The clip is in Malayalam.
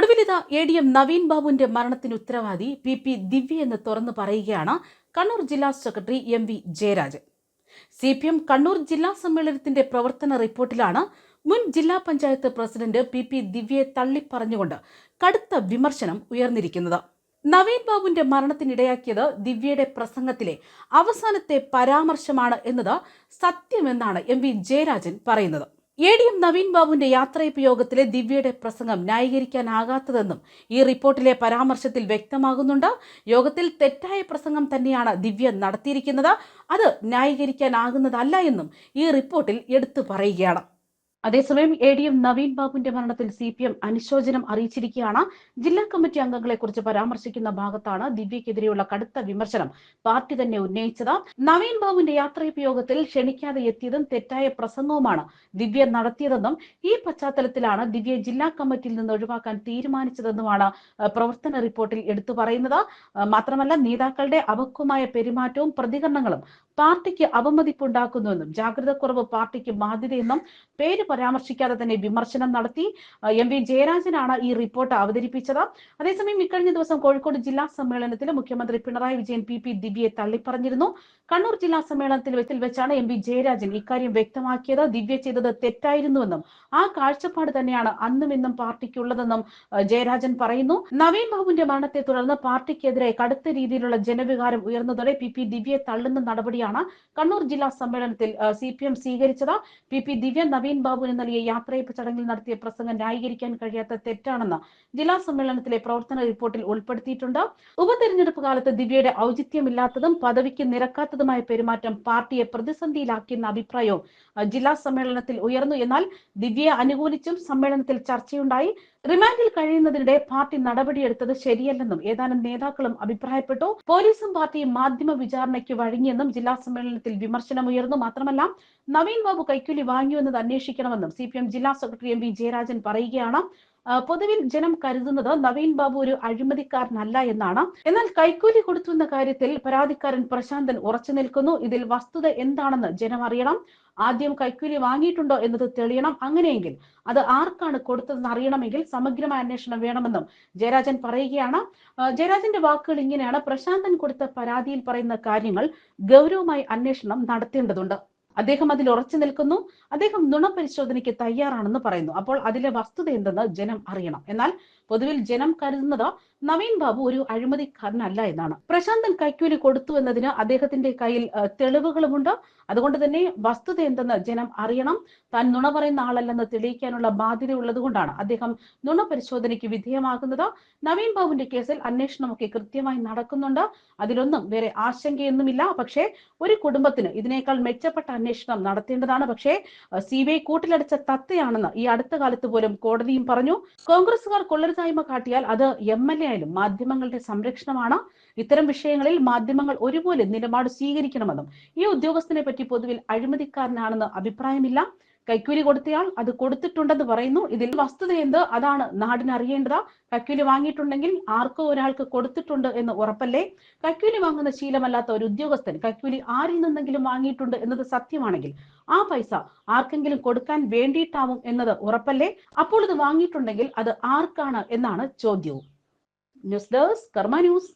ഒടുവിലിത എ ഡി എം നവീൻ ബാബുവിന്റെ മരണത്തിന് ഉത്തരവാദി പി പി ദിവ്യ എന്ന് തുറന്നു പറയുകയാണ് കണ്ണൂർ ജില്ലാ secretary M V Jayarajan. C P M Kannur ജില്ലാ സമ്മേളനത്തിന്റെ പ്രവർത്തന റിപ്പോർട്ടിലാണ് മുൻ ജില്ലാ പഞ്ചായത്ത് പ്രസിഡന്റ് പി പി ദിവ്യയെ തള്ളിപ്പറഞ്ഞുകൊണ്ട് കടുത്ത വിമർശനം ഉയർന്നിരിക്കുന്നത്. നവീൻ ബാബുവിന്റെ മരണത്തിനിടയാക്കിയത് ദിവ്യയുടെ പ്രസംഗത്തിലെ അവസാനത്തെ പരാമർശമാണ് എന്നത് സത്യമെന്നാണ് എം വി ജയരാജൻ പറയുന്നത്. എ ഡി എം നവീൻ ബാബുവിന്റെ യാത്രയപ്പ് യോഗത്തിലെ ദിവ്യയുടെ പ്രസംഗം ന്യായീകരിക്കാനാകാത്തതെന്നും ഈ റിപ്പോർട്ടിലെ പരാമർശത്തിൽ വ്യക്തമാകുന്നുണ്ട്. യോഗത്തിൽ തെറ്റായ പ്രസംഗം തന്നെയാണ് ദിവ്യ നടത്തിയിരിക്കുന്നത്. അത് ന്യായീകരിക്കാനാകുന്നതല്ല എന്നും ഈ റിപ്പോർട്ടിൽ എടുത്തു പറയുകയാണ്. അതേസമയം എ ഡി എം നവീൻ ബാബുവിന്റെ മരണത്തിൽ സി പി എം അനുശോചനം അറിയിച്ചിരിക്കുകയാണ്. ജില്ലാ കമ്മിറ്റി അംഗങ്ങളെ കുറിച്ച് പരാമർശിക്കുന്ന ഭാഗത്താണ് ദിവ്യക്കെതിരെയുള്ള കടുത്ത വിമർശനം പാർട്ടി തന്നെ ഉന്നയിച്ചത്. നവീൻ ബാബുവിന്റെ യാത്രയപ്പ് യോഗത്തിൽ ക്ഷണിക്കാതെ എത്തിയതും തെറ്റായ പ്രസംഗവുമാണ് ദിവ്യ നടത്തിയതെന്നും ഈ പശ്ചാത്തലത്തിലാണ് ദിവ്യ ജില്ലാ കമ്മിറ്റിയിൽ നിന്ന് ഒഴിവാക്കാൻ തീരുമാനിച്ചതെന്നുമാണ് പ്രവർത്തന റിപ്പോർട്ടിൽ എടുത്തു പറയുന്നത്. മാത്രമല്ല നേതാക്കളുടെ അപക്വമായ പെരുമാറ്റവും പ്രതികരണങ്ങളും പാർട്ടിക്ക് അവമതിപ്പുണ്ടാക്കുന്നുവെന്നും ജാഗ്രതക്കുറവ് പാർട്ടിക്ക് ബാധ്യതയെന്നും പേര് പരാമർശിക്കാതെ തന്നെ വിമർശനം നടത്തി എം വി ജയരാജനാണ് ഈ റിപ്പോർട്ട് അവതരിപ്പിച്ചത്. അതേസമയം ഇക്കഴിഞ്ഞ ദിവസം കോഴിക്കോട് ജില്ലാ സമ്മേളനത്തിൽ മുഖ്യമന്ത്രി പിണറായി വിജയൻ പി പി ദിവ്യയെ തള്ളിപ്പറഞ്ഞിരുന്നു. കണ്ണൂർ ജില്ലാ സമ്മേളനത്തിൽ വെച്ചിൽ വെച്ചാണ് എം വി ജയരാജൻ ഇക്കാര്യം വ്യക്തമാക്കിയത്. ദിവ്യ ചെയ്തത് തെറ്റായിരുന്നുവെന്നും ആ കാഴ്ചപ്പാട് തന്നെയാണ് അന്നും ഇന്നും പാർട്ടിക്കുള്ളതെന്നും ജയരാജൻ പറയുന്നു. നവീൻ ബാബുവിന്റെ മരണത്തെ തുടർന്ന് പാർട്ടിക്കെതിരെ കടുത്ത രീതിയിലുള്ള ജനവികാരം ഉയർന്നതോടെ പി പി ദിവ്യയെ തള്ളുന്ന നടപടിയാണ് കണ്ണൂർ ജില്ലാ സമ്മേളനത്തിൽ സി പി എം സ്വീകരിച്ചത് പി പി ദിവ്യ നവീൻ ബാബുവിന് നൽകിയ യാത്രയപ്പ് ചടങ്ങിൽ നടത്തിയ പ്രസംഗം ന്യായീകരിക്കാൻ കഴിയാത്ത തെറ്റാണെന്ന് ജില്ലാ സമ്മേളനത്തിലെ പ്രവർത്തന റിപ്പോർട്ടിൽ ഉൾപ്പെടുത്തിയിട്ടുണ്ട്. ഉപതെരഞ്ഞെടുപ്പ് കാലത്ത് ദിവ്യയുടെ ഔചിത്യമില്ലാത്തതും പദവിക്ക് നിരക്കാത്തതുമായ പെരുമാറ്റം പാർട്ടിയെ പ്രതിസന്ധിയിലാക്കിയെന്ന അഭിപ്രായവും ജില്ലാ സമ്മേളനത്തിൽ ഉയർന്നു. എന്നാൽ ദിവ്യയെ അനുകൂലിച്ചും സമ്മേളനത്തിൽ ചർച്ചയുണ്ടായി. റിമാൻഡിൽ കഴിയുന്നതിനിടെ പാർട്ടി നടപടിയെടുത്തത് ശരിയല്ലെന്നും ഏതാനും നേതാക്കളും അഭിപ്രായപ്പെട്ടു. പോലീസും പാർട്ടിയും മാധ്യമ വിചാരണയ്ക്ക് വഴങ്ങിയെന്നും ജില്ലാ സമ്മേളനത്തിൽ വിമർശനമുയർന്നു. മാത്രമല്ല നവീൻ ബാബു കൈക്കൂലി വാങ്ങിയെന്നത് അന്വേഷിക്കണമെന്നും സി ജില്ലാ സെക്രട്ടറി എം വി ജയരാജൻ പറയുകയാണ്. പൊതുവിൽ ജനം കരുതുന്നത് നവീൻ ബാബു ഒരു അഴിമതിക്കാരനല്ല എന്നാണ്. എന്നാൽ കൈക്കൂലി കൊടുത്തു എന്ന കാര്യത്തിൽ പരാതിക്കാരൻ പ്രശാന്തൻ ഉറച്ചു നിൽക്കുന്നു. ഇതിൽ വസ്തുത എന്താണെന്ന് ജനം അറിയണം. ആദ്യം കൈക്കൂലി വാങ്ങിയിട്ടുണ്ടോ എന്നത് തെളിയണം. അങ്ങനെയെങ്കിൽ അത് ആർക്കാണ് കൊടുത്തതെന്ന് അറിയണമെങ്കിൽ സമഗ്രമായ അന്വേഷണം വേണമെന്നും ജയരാജൻ പറയുകയാണ്. ജയരാജന്റെ വാക്കുകൾ ഇങ്ങനെയാണ്. പ്രശാന്തൻ കൊടുത്ത പരാതിയിൽ പറയുന്ന കാര്യങ്ങൾ ഗൗരവമായി അന്വേഷണം നടത്തേണ്ടതുണ്ട്. അദ്ദേഹം അതിൽ ഉറച്ചു നിൽക്കുന്നു. അദ്ദേഹം നുണ പരിശോധനയ്ക്ക് തയ്യാറാണെന്ന് പറയുന്നു. അപ്പോൾ അതിലെ വസ്തുത എന്തെന്ന് ജനം അറിയണം. എന്നാൽ പൊതുവിൽ ജനം കരുതുന്നത് നവീൻ ബാബു ഒരു അഴിമതിക്കാരനല്ല എന്നാണ്. പ്രശാന്തൻ കൈക്കൂലി കൊടുത്തു എന്നതിന് അദ്ദേഹത്തിന്റെ കയ്യിൽ തെളിവുകളുമുണ്ട്. അതുകൊണ്ട് തന്നെ വസ്തുത എന്തെന്ന് ജനം അറിയണം. താൻ നുണ പറയുന്ന ആളല്ലെന്ന് തെളിയിക്കാനുള്ള ബാധ്യത ഉള്ളതുകൊണ്ടാണ് അദ്ദേഹം നുണ പരിശോധനയ്ക്ക് വിധേയമാകുന്നത്. നവീൻ ബാബുവിന്റെ കേസിൽ അന്വേഷണമൊക്കെ കൃത്യമായി നടക്കുന്നുണ്ട്. അതിലൊന്നും വേറെ ആശങ്കയൊന്നുമില്ല. പക്ഷേ ഒരു കുടുംബത്തിന് ഇതിനേക്കാൾ മെച്ചപ്പെട്ട അന്വേഷണം നടത്തേണ്ടതാണ്. പക്ഷേ സി ബി ഐ കൂട്ടിലടച്ച തത്തയാണെന്ന് ഈ അടുത്ത കാലത്ത് പോലും കോടതിയും പറഞ്ഞു. കോൺഗ്രസുകാർ കൊള്ളരുതായ്മ കാട്ടിയാൽ അത് എം എൽ എ ആയാലും മാധ്യമങ്ങളുടെ സംരക്ഷണമാണ്. ഇത്തരം വിഷയങ്ങളിൽ മാധ്യമങ്ങൾ ഒരുപോലെ നിലപാട് സ്വീകരിക്കണമെന്നും ഈ ഉദ്യോഗസ്ഥനെ പറ്റി പൊതുവിൽ അഴിമതിക്കാരനാണെന്ന് അഭിപ്രായമില്ല. കൈക്കൂലി കൊടുത്തയാൾ അത് കൊടുത്തിട്ടുണ്ടെന്ന് പറയുന്നു. ഇതിൽ വസ്തുത എന്ത്? അതാണ് നാടിന് അറിയേണ്ടത്. കൈക്കൂലി വാങ്ങിയിട്ടുണ്ടെങ്കിൽ ആർക്കോ ഒരാൾക്ക് കൊടുത്തിട്ടുണ്ട് എന്ന് ഉറപ്പല്ലേ? കൈക്കൂലി വാങ്ങുന്ന ശീലമല്ലാത്ത ഒരു ഉദ്യോഗസ്ഥൻ കൈക്കൂലി ആരിൽ നിന്നെങ്കിലും വാങ്ങിയിട്ടുണ്ട് എന്നത് സത്യമാണെങ്കിൽ ആ പൈസ ആർക്കെങ്കിലും കൊടുക്കാൻ വേണ്ടിയിട്ടാവും എന്നത് ഉറപ്പല്ലേ? അപ്പോൾ ഇത് വാങ്ങിയിട്ടുണ്ടെങ്കിൽ അത് ആർക്കാണ് എന്നാണ് ചോദ്യവും. News desk Karma news.